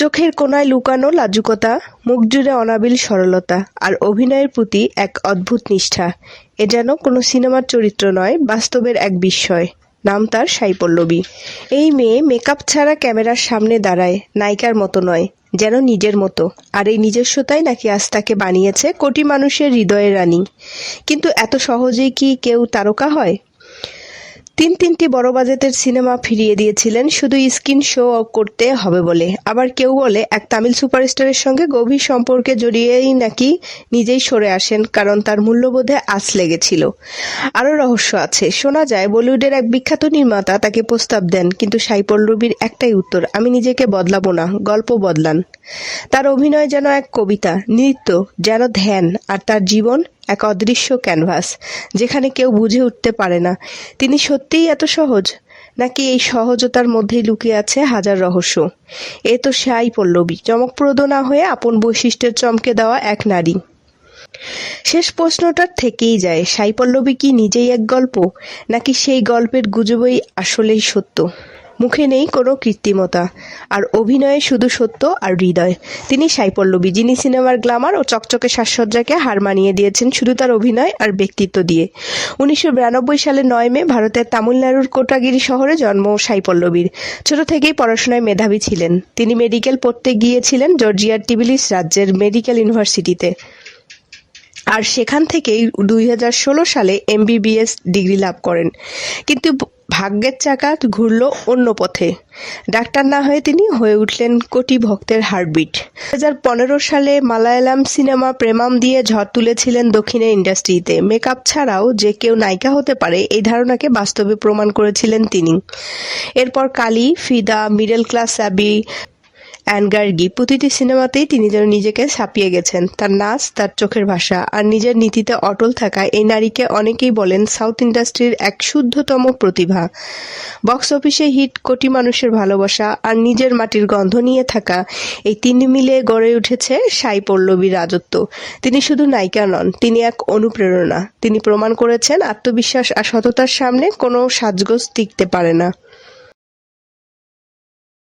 চোখের কোণায় লুকানো লাজুকতা, মুখ জুড়ে অনাবিল সরলতা আর অভিনয়ের প্রতি এক অদ্ভুত নিষ্ঠা। এ যেন কোনো সিনেমার চরিত্র নয়, বাস্তবের এক বিস্ময়। নাম তার সাই পল্লবী এই মেয়ে মেকআপ ছাড়া ক্যামেরার সামনে দাঁড়ায়, নায়িকার মতো নয়, যেন নিজের মতো। আর এই নিজস্বতাই নাকি আজ তাকে বানিয়েছে কোটি মানুষের হৃদয়ের রানী। কিন্তু এত সহজেই কি কেউ তারকা হয়? তিন তিনটি বড় বাজেটের সিনেমা ফিরিয়ে দিয়েছিলেন, শুধু স্ক্রিন শো করতে হবে বলে। আবার কেউ বলে, এক তামিল সুপারস্টারের সঙ্গে গভীর সম্পর্কে জড়িয়েই নাকি নিজেই সরে আসেন, কারণ তার মূল্যবোধে আঁচ লেগেছিল। আরও রহস্য আছে। শোনা যায়, বলিউডের এক বিখ্যাত নির্মাতা তাকে প্রস্তাব দেন, কিন্তু সাই পল্লবীর একটাই উত্তর, আমি নিজেকে বদলাবো না, গল্প বদলান। তার অভিনয় যেন এক কবিতা, নৃত্য যেন ধ্যান, আর তার জীবন এক অদৃশ্য ক্যানভাস, যেখানে কেউ বুঝে উঠতে পারে না। তিনি সত্যিই এত সহজ? নাকি এই সহজতার মধ্যেই লুকিয়ে আছে হাজার রহস্য? এ তো সাই পল্লবী, চমকপ্রদ না হয়ে আপন বৈশিষ্ট্যের চমকে দেওয়া এক নারী। শেষ প্রশ্নটার থেকেই যায়, সাই পল্লবী কি নিজেই এক গল্প? নাকি সেই গল্পের গুজবই আসলেই সত্য? মুখে নেই কোনো কৃত্রিমতা। আর অভিনয়ে শুধু সত্য আর হৃদয়। তিনি সাই পল্লবী যিনি সিনেমার গ্লামার ও চকচকে সাজসজ্জাকে হার মানিয়ে দিয়েছেন শুধু তার অভিনয় আর ব্যক্তিত্ব দিয়ে। উনিশশো বিরানব্বই সালে নয় মে ভারতের তামিলনাড়ুর কোটাগিরি শহরে জন্ম সাই পল্লবীর ছোট থেকেই পড়াশোনায় মেধাবী ছিলেন। তিনি মেডিকেল পড়তে গিয়েছিলেন জর্জিয়ার টিবিলিস রাজ্যের মেডিকেল ইউনিভার্সিটিতে। আর সেখান থেকেই দুই হাজার ষোলো সালে এমবিবিএস ডিগ্রি লাভ করেন। কিন্তু ভাগ্যের চাকা ঘুরল অন্য পথে। ডাক্তার না হয়ে তিনি হয়ে উঠলেন কোটি ভক্তের হার্টবিট। দু হাজার পনেরো সালে মালায়ালাম সিনেমা প্রেমাম দিয়ে ঝড় তুলেছিলেন দক্ষিণের ইন্ডাস্ট্রিতে। মেকআপ ছাড়াও যে কেউ নায়িকা হতে পারে, এই ধারণাকে বাস্তবে প্রমাণ করেছিলেন তিনি। এরপর কালী, ফিদা, মিডল ক্লাস সাবি অ্যানগার্গি প্রতিটি সিনেমাতেই তিনি যেন নিজেকে ছাপিয়ে গেছেন। তার নাচ, তার চোখের ভাষা আর নিজের নীতিতে অটল থাকা এই নারীকে অনেকেই বলেন সাউথ ইন্ডাস্ট্রির এক শুদ্ধতম প্রতিভা। বক্স অফিসে হিট কোটি মানুষের ভালোবাসা আর নিজের মাটির গন্ধ নিয়ে থাকা এই তিন মিলে গড়ে উঠেছে সাই পল্লবীর রাজত্ব। তিনি শুধু নায়িকা নন, তিনি এক অনুপ্রেরণা। তিনি প্রমাণ করেছেন আত্মবিশ্বাস আর সততার সামনে কোনো সাজগোজ টিকতে পারে না।